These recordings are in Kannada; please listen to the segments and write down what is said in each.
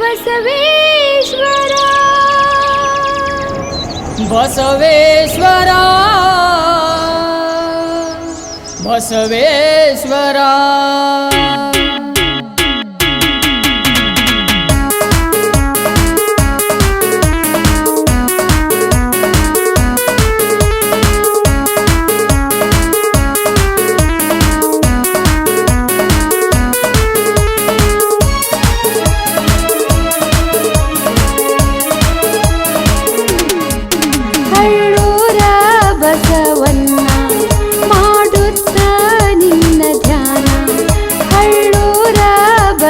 बसवेश्व बसवेश्वरा। बसवेश्वरा।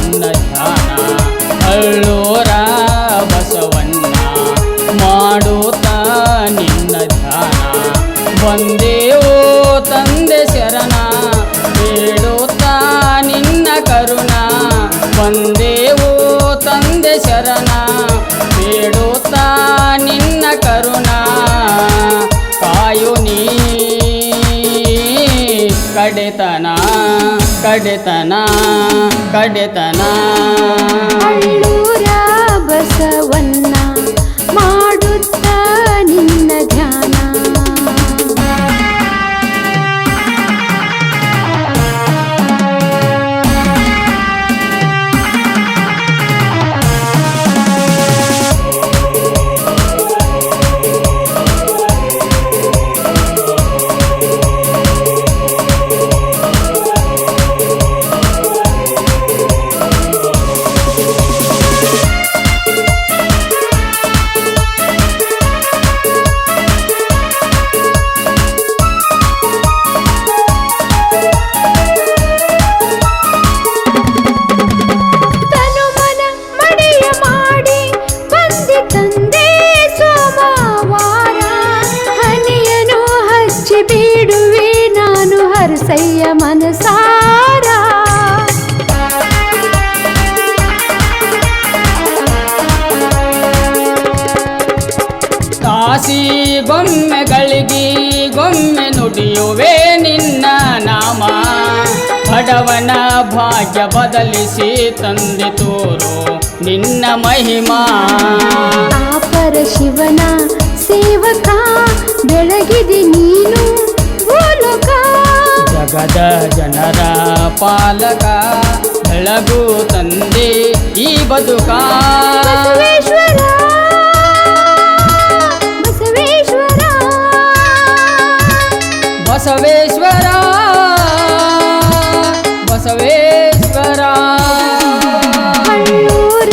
ನಿನ್ನ ಧ್ಯಾನ ಹಳ್ಳೂರ ಬಸವಣ್ಣ. ಮಾಡುತ್ತ ನಿನ್ನ ಧ್ಯಾನ. ಬಂದೇವೋ ತಂದೆ ಶರಣ, ಬೇಡುತ್ತ ನಿನ್ನ ಕರುಣ. ಬಂದೇವೋ ತಂದೆ ಶರಣ, ಬೇಡುತ್ತ ನಿನ್ನ ಕರುಣ. ಕಾಯು ನೀ, ಕಡೆತನ. ಕಡೆತನ ಕಡೆತನ. ಬಸವನ್ನ ಕಾಸಿ ಗೊಮ್ಮೆಗಳಿಗೆ ಗೊಮ್ಮೆ ನುಡಿಯುವೆ ನಿನ್ನ ನಾಮ. ಬಡವನ ಭಾಗ್ಯ ಬದಲಿಸಿ ತಂದೆ ತೋರು ನಿನ್ನ ಮಹಿಮಾ. ಆಪರ ಶಿವನ ಸೇವಕ ಬೆಳಗಿದೆ ನೀನು ಜಗದ ಜನರ ಪಾಲಕ ಬೆಳಗು ತಂದೆ ಈ ಬದುಕ. ಬಸವೇಶ್ವರ ಬಸವೇಶ್ವರ ಹಳ್ಳೂರ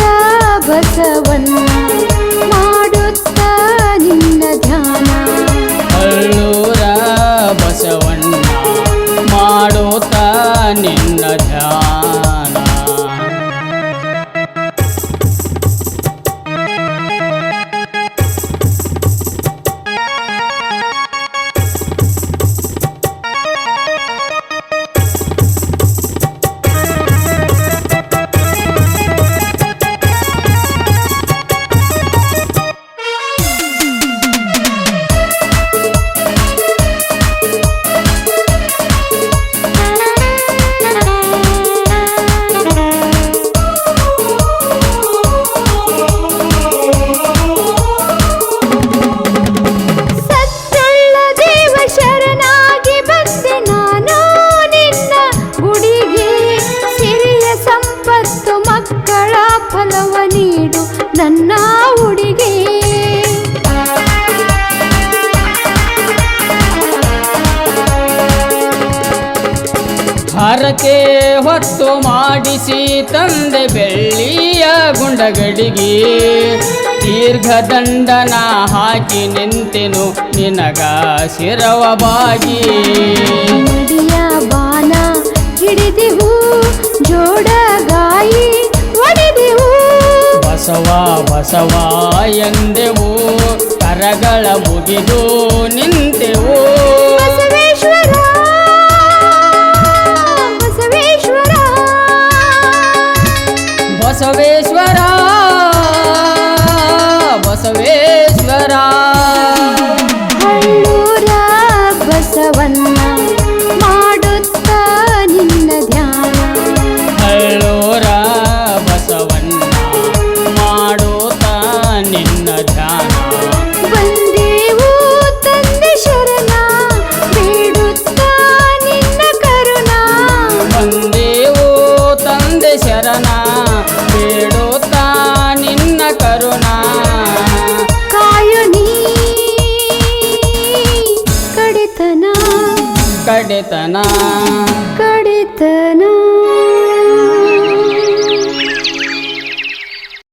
ಫಲವ ನೀಡು ನನ್ನ ಉಡಿಗೆ. ಹರಕೆ ಹೊತ್ತು ಮಾಡಿಸಿ ತಂದೆ ಬೆಳ್ಳಿಯ ಗುಂಡಗಡಿಗೆ. ದೀರ್ಘದಂಡನ ಹಾಕಿ ನಿಂತೆನು ನಿನಗ ಶಿರವಬಾಗಿ. ಬಾನ ಹಿಡಿದಿವು ಜೋಡಗಾಯಿ. ಬಸವ ಬಸವ ಎಂದೆವು ಕರಗಳ ಮುಗಿದು ನಿಂತೆವು. ಬಸವೇಶ್ವರ ಬಸವೇಶ್ವರ. ಕಡಿತನ. ಕಡಿತನ.